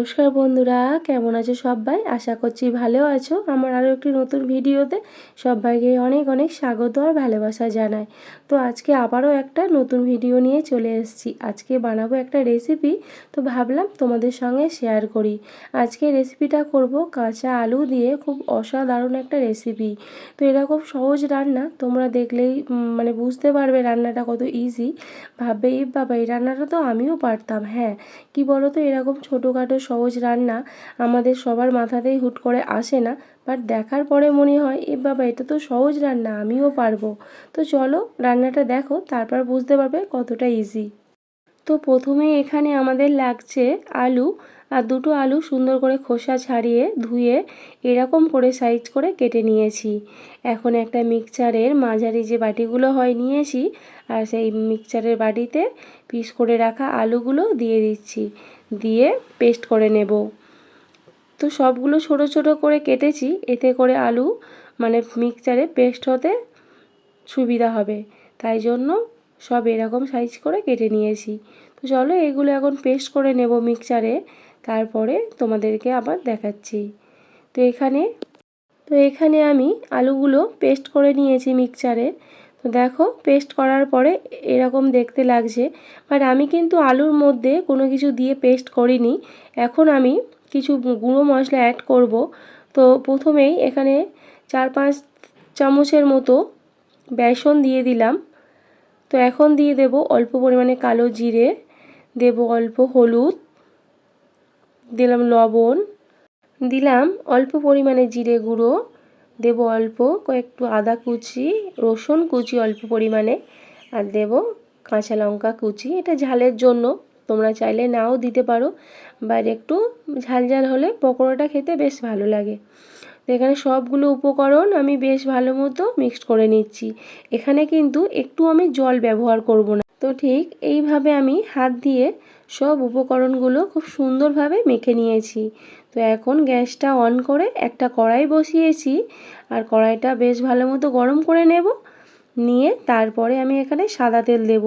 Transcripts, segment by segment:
নমস্কার বন্ধুরা, কেমন আছো সবাই? আশা করছি ভালো আছো। আমার আরও একটি নতুন ভিডিওতে সবাইকে অনেক অনেক স্বাগত আর ভালোবাসা জানাই। তো আজকে আবারও একটা নতুন ভিডিও নিয়ে চলে এসেছি। আজকে বানাবো একটা রেসিপি তো ভাবলাম তোমাদের সঙ্গে শেয়ার করি। আজকে রেসিপিটা করব কাঁচা আলু দিয়ে খুব অসাধারণ একটা রেসিপি তো এরকম সহজ রান্না, তোমরা দেখলেই মানে বুঝতে পারবে রান্নাটা কত ইজি ভাববে এই বাবা, এই রান্নাটা তো আমিও পারতাম হ্যাঁ। কি বলো তো এরকম ছোটোখাটো সহজ রান্না আমাদের সবার মাথাতেই হুট করে আসে না বাট দেখার পরে মনে হয়, এ বাবা, এটা তো সহজ রান্না, আমিও পারব। তো চলো রান্নাটা দেখো, তারপর বুঝতে পারবে কতটা ইজি তো প্রথমে এখানে আমাদের লাগছে আলু, আর দুটো আলু সুন্দর করে খোসা ছাড়িয়ে ধুয়ে এরকম করে সাইজ করে কেটে নিয়েছি। এখন একটা মিক্সচারের মাঝারি যে বাটিগুলো হয় নিয়েছি, আর সেই মিক্সচারের বাটিতে পিস করে রাখা আলুগুলো দিয়ে দিচ্ছি। দিয়ে পেস্ট করে নেব। তো সবগুলো ছোট ছোট করে কেটেছি, এতে করে আলু মানে মিক্সচারে পেস্ট হতে সুবিধা হবে। তাই জন্য সব এরকম সাইজ করে কেটে নিয়েছি। তো চলো এগুলো এখন পেস্ট করে নেব মিক্সচারে তারপরে তোমাদেরকে আবার দেখাচ্ছি। তো এখানে তো এখানে আমি আলুগুলো পেস্ট করে নিয়েছি মিক্সচারে দেখো পেস্ট করার পরে এরকম দেখতে লাগছে। বাট আমি কিন্তু আলুর মধ্যে কোনো কিছু দিয়ে পেস্ট করিনি। এখন আমি কিছু গুঁড়ো মশলা অ্যাড করব। তো প্রথমেই এখানে চার পাঁচ চামচের মতো বেসন দিয়ে দিলাম। তো এখন দিয়ে দেব অল্প পরিমাণে কালো জিরে, দেব অল্প হলুদ, দিলাম লবণ, দিলাম অল্প পরিমাণে জিরে গুঁড়ো। দেব অল্প কয়েকটু আদা কুচি, রসুন কুচি অল্প পরিমাণে, আর দেব কাঁচা লঙ্কা কুচি। এটা ঝালের জন্য, তোমরা চাইলে নাও দিতে পারো বা একটু ঝাল ঝাল হলে পকোড়াটা খেতে বেশ ভালো লাগে। তো এখানে সবগুলো উপকরণ আমি বেশ ভালো মতো মিক্সড করে নিচ্ছি। এখানে কিন্তু একটু আমি জল ব্যবহার করব না। তো ঠিক এইভাবে আমি হাত দিয়ে সব উপকরণগুলো খুব সুন্দরভাবে মেখে নিয়েছি। তো এখন গ্যাসটা অন করে একটা কড়াই বসিয়েছি আর কড়াইটা বেশ ভালো মতো গরম করে নেব। নিয়ে তারপরে আমি এখানে সাদা তেল দেব।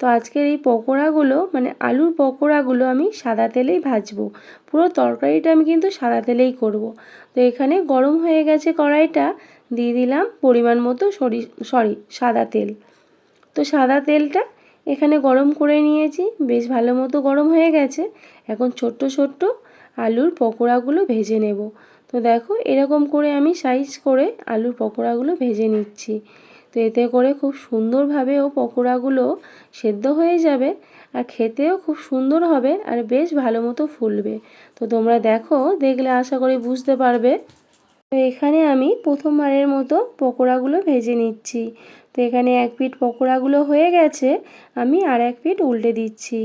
তো আজকের এই পকোড়াগুলো মানে আলুর পকোড়াগুলো আমি সাদা তেলেই ভাজবো। পুরো তরকারিটা আমি কিন্তু সাদা তেলেই করব। তো এখানে গরম হয়ে গেছে কড়াইটা, দিয়ে দিলাম পরিমাণ মতো সরি সরি, সাদা তেল। তো সাদা তেলটা এখানে গরম করে নিয়েছি, বেশ ভালো মতো গরম হয়ে গেছে। এখন ছোট্ট ছোট্ট আলুর পকোড়াগুলো ভেজে নেব। তো দেখো, এরকম করে আমি সাইজ করে আলুর পকোড়াগুলো ভেজে নিচ্ছি। তো এতে করে খুব সুন্দরভাবে ও পকোড়াগুলো সেদ্ধ হয়ে যাবে আর খেতেও খুব সুন্দর হবে আর বেশ ভালো মতো ফুলবে। তো তোমরা দেখো, দেখলে আশা করি বুঝতে পারবে। তো এখানে আমি প্রথমবারের মতো পকোড়াগুলো ভেজে নিচ্ছি। তো এখানে এক পিঠ পকোড়াগুলো হয়ে গেছে, আমি আর এক পিঠ উল্টে দিচ্ছি।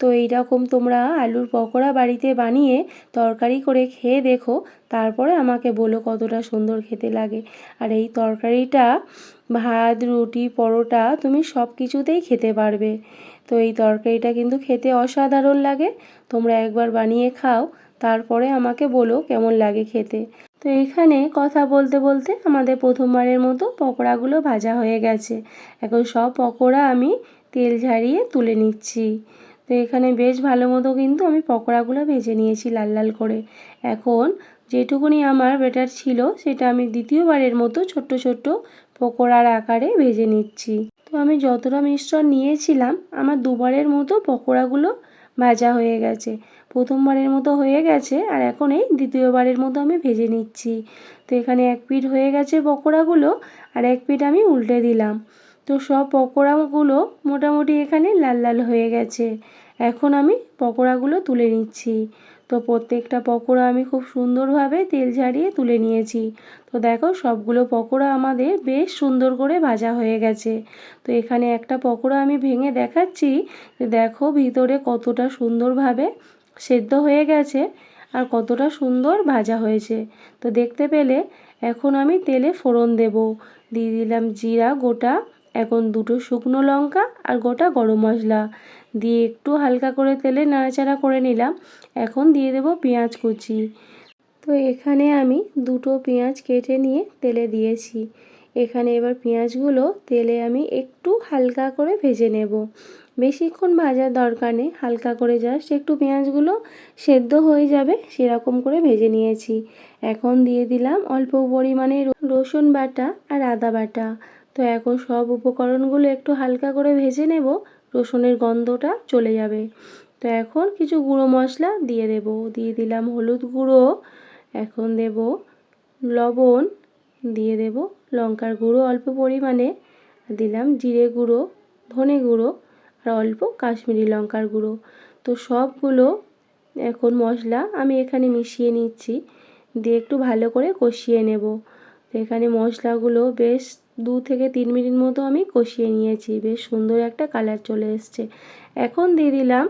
তো এইরকম তোমরা আলুর পকোড়া বাড়িতে বানিয়ে তরকারি করে খেয়ে দেখো, তারপরে আমাকে বলো কতটা সুন্দর খেতে লাগে। আর এই তরকারিটা, ভাত, রুটি, পরোটা, তুমি সব কিছুতেই খেতে পারবে। তো এই তরকারিটা কিন্তু খেতে অসাধারণ লাগে, তোমরা একবার বানিয়ে খাও, তারপরে আমাকে বলো কেমন লাগে খেতে। তো এখানে কথা বলতে বলতে আমাদের প্রথমবারের মতো পকোড়াগুলো ভাজা হয়ে গেছে। এখন সব পকোড়া আমি তেল ঝারিয়ে তুলে নিচ্ছি। তো এখানে বেশ ভালো মতো কিন্তু আমি পকোড়াগুলো ভেজে নিয়েছি লাল লাল করে। এখন যেটুকুনি আমার বেটার ছিল সেটা আমি দ্বিতীয়বারের মতো ছোট্ট ছোট্ট পকোড়ার আকারে ভেজে নিচ্ছি। তো আমি যতটা মিশ্রণ নিয়েছিলাম, আমার দুবারের মতো পকোড়াগুলো ভাজা হয়ে গেছে। প্রথমবারের মতো হয়ে গেছে আর এখন এই দ্বিতীয়বারের মতো আমি ভেজে নিচ্ছি। তো এখানে এক পিঠ হয়ে গেছে পকোড়াগুলো আর এক পিঠ আমি উল্টে দিলাম। তো সব পকোড়াগুলো মোটামুটি এখানে লাল লাল হয়ে গেছে। এখন আমি পকোড়াগুলো তুলে নিচ্ছি। তো প্রত্যেকটা পকোড়া আমি খুব সুন্দরভাবে তেল ঝারিয়ে তুলে নিয়েছি। তো দেখো, সবগুলো পকোড়া আমাদের বেশ সুন্দর করে ভাজা হয়ে গেছে। তো এখানে একটা পকোড়া আমি ভেঙে দেখাচ্ছি। দেখো, ভিতরে কতটা সুন্দরভাবে সেদ্ধ হয়ে গেছে আর কতটা সুন্দর ভাজা হয়েছে। তো দেখতে পেলে এখন আমি তেলে ফোড়ন দেব। দিয়ে দিলাম জিরা, গোটা এখন দুটো শুকনো লঙ্কা আর গোটা গরম মশলা। দিয়ে একটু হালকা করে তেলে নাড়াচাড়া করে নিলাম। এখন দিয়ে দেব পেঁয়াজ কুচি। তো এখানে আমি দুটো পেঁয়াজ কেটে নিয়ে তেলে দিয়েছি। এখানে এবার পেঁয়াজগুলো তেলে আমি একটু হালকা করে ভেজে নেব। বেশিক্ষণ ভাজার দরকার নেই, হালকা করে জাস্ট একটু পেঁয়াজগুলো সেদ্ধ হয়ে যাবে সেরকম করে ভেজে নিয়েছি। এখন দিয়ে দিলাম অল্প পরিমাণে রসুন বাটা আর আদা বাটা। তো এখন সব উপকরণগুলো একটু হালকা করে ভেজে নেব, রসুনের গন্ধটা চলে যাবে। তো এখন কিছু গুঁড়ো মশলা দিয়ে দেব। দিয়ে দিলাম হলুদ গুঁড়ো, এখন দেব লবণ, দিয়ে দেব লঙ্কার গুঁড়ো অল্প পরিমাণে দিলাম জিরে গুঁড়ো, ধনে গুঁড়ো, আর অল্প কাশ্মীরি লঙ্কার গুঁড়ো। তো সবগুলো এখন মশলা আমি এখানে মিশিয়ে নিচ্ছি, দিয়ে একটু ভালো করে কষিয়ে নেব। তো এখানে মশলাগুলো বেশ দু থেকে তিন মিনিট মতো আমি কষিয়ে নিয়েছি। বেশ সুন্দর একটা কালার চলে এসছে। এখন দিয়ে দিলাম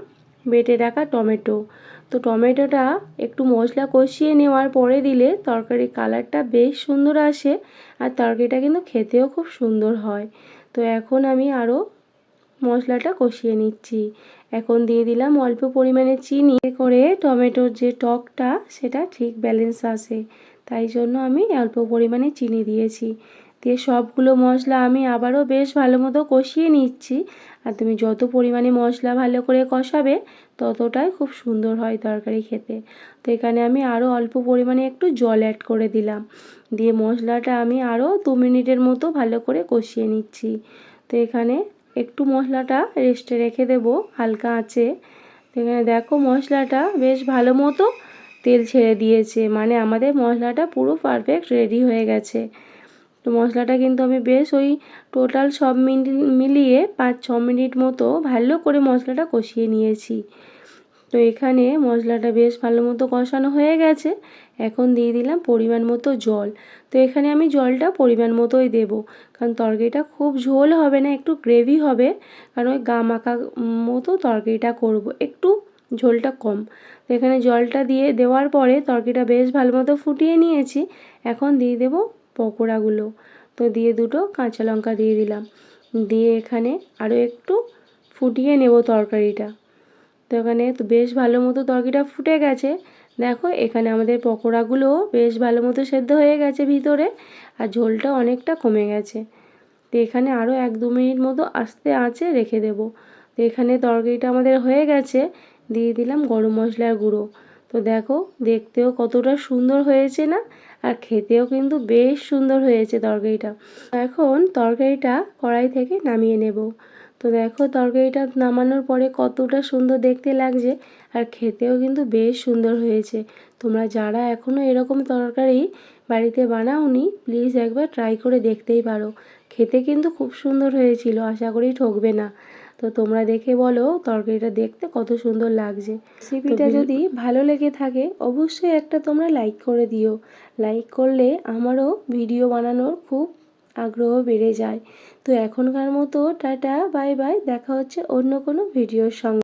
বেটে রাখা টমেটো। তো টমেটোটা একটু মশলা কষিয়ে নেওয়ার পরে দিলে তরকারির কালারটা বেশ সুন্দর আসে আর তরকারিটা কিন্তু খেতেও খুব সুন্দর হয়। তো এখন আমি আরও মশলাটা কষিয়ে নিচ্ছি। এখন দিয়ে দিলাম অল্প পরিমাণে চিনি। করে টমেটোর যে টকটা, সেটা ঠিক ব্যালেন্স আসে। তাই জন্য আমি অল্প পরিমাণে চিনি দিয়েছি। দিয়ে সবগুলো মশলা আমি আবারও বেশ ভালো মতো কষিয়ে নিচ্ছি। আর তুমি যত পরিমাণে মশলা ভালো করে কষাবে, ততটাই খুব সুন্দর হয় তরকারি খেতে। তো এখানে আমি আরও অল্প পরিমাণে একটু জল অ্যাড করে দিলাম। দিয়ে মশলাটা আমি আরও দু মিনিটের মতো ভালো করে কষিয়ে নিচ্ছি। তো এখানে একটু মশলাটা রেস্টে রেখে দেব হালকা আঁচে। তো এখানে দেখো মশলাটা বেশ ভালো মতো তেল ছেড়ে দিয়েছে। মানে আমাদের মশলাটা পুরো পারফেক্ট রেডি হয়ে গেছে। তো মশলাটা কিন্তু আমি বেশ ওই টোটাল সব মিলিয়ে পাঁচ, ছ মিনিট মতো ভালো করে মশলাটা কষিয়ে নিয়েছি। তো এখানে মশলাটা বেশ ভালো মতো কষানো হয়ে গেছে। এখন দিয়ে দিলাম পরিমাণ মতো জল। তো এখানে আমি জলটা পরিমাণ মতোই দেব। কারণ তরকারিটা খুব ঝোল হবে না, একটু গ্রেভি হবে। কারণ ওই গা মাখা মতো তরকারিটা করব, একটু ঝোলটা কম। তো এখানে জলটা দিয়ে দেওয়ার পরে তরকারিটা বেশ ভালো মতো ফুটিয়ে নিয়েছি। এখন দিয়ে দেব পকোড়াগুলো। তো দিয়ে দুটো কাঁচা লঙ্কা দিয়ে দিলাম। দিয়ে এখানে আরও একটু ফুটিয়ে নেব তরকারিটা। তো এখানে তো বেশ ভালো মতো তরকারিটা ফুটে গেছে। দেখো, এখানে আমাদের পকোড়াগুলো বেশ ভালো মতো সেদ্ধ হয়ে গেছে ভিতরে আর ঝোলটা অনেকটা কমে গেছে। তো এখানে আরও এক দু মিনিট মতো আস্তে আঁচে রেখে দেব। তো এখানে তরকারিটা আমাদের হয়ে গেছে। দিয়ে দিলাম গরম মশলার গুঁড়ো। তো দেখো, দেখতেও কতটা সুন্দর হয়েছে না? আর খেতেও কিন্তু বেশ সুন্দর হয়েছে তরকারিটা। এখন তরকারিটা কড়াই থেকে নামিয়ে নেব। তো দেখো, তরকারিটা নামানোর পরে কতটা সুন্দর দেখতে লাগছে আর খেতেও কিন্তু বেশ সুন্দর হয়েছে। তোমরা যারা এখনও এরকম তরকারি বাড়িতে বানাওনি প্লিজ একবার ট্রাই করে দেখতেই পারো। খেতে কিন্তু খুব সুন্দর হয়েছিল, আশা করি ঠকবে না। তো তোমরা দেখে বলো তরকারিটা দেখতে কত সুন্দর লাগছে। রেসিপিটা যদি ভালো লেগে থাকে অবশ্যই একটা তোমরা লাইক করে দিও। লাইক করলে আমারও ভিডিও বানানোর খুব আগ্রহ বেড়ে যায়। তো এখনকার মতো টাটা বাই বাই দেখা হচ্ছে অন্য কোনো ভিডিওর সঙ্গে।